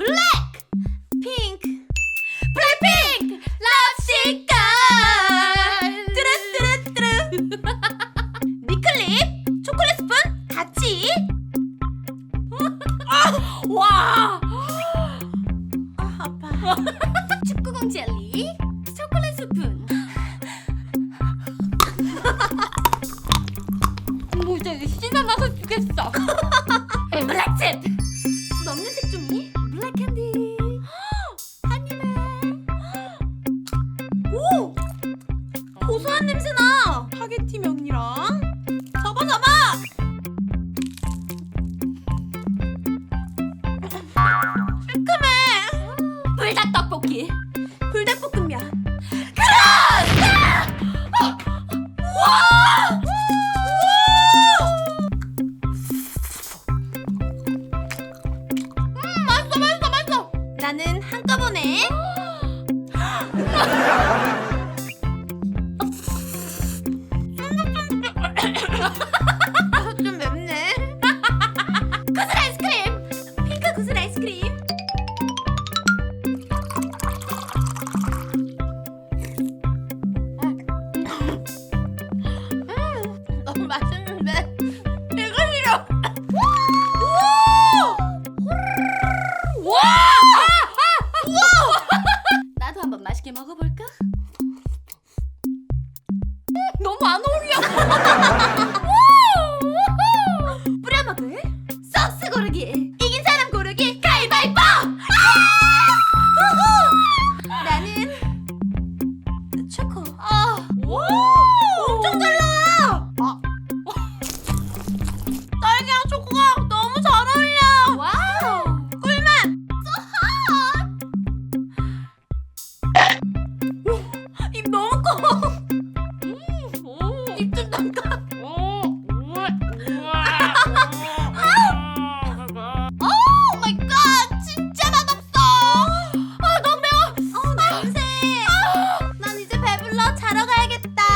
블랙! 핑크! 블랙핑크! 랍시걸 뚜루뚜루뚜루. 니클립! 초콜릿 스푼? 같이? 와! 아, 아파. 축구공 젤리? 초콜릿 스푼. 뭐 이제 씻어놔서 주겠어 불닭 떡볶이. 불닭볶음면. 음 맛있어 맛있어 맛있어. 나는 한꺼번에 너무 안 어울려. 뿌려 먹을 소스 고르기. 이긴 사람 고르기. 가위바위보. 나는 초코. 아, 오, 자러 가야겠다.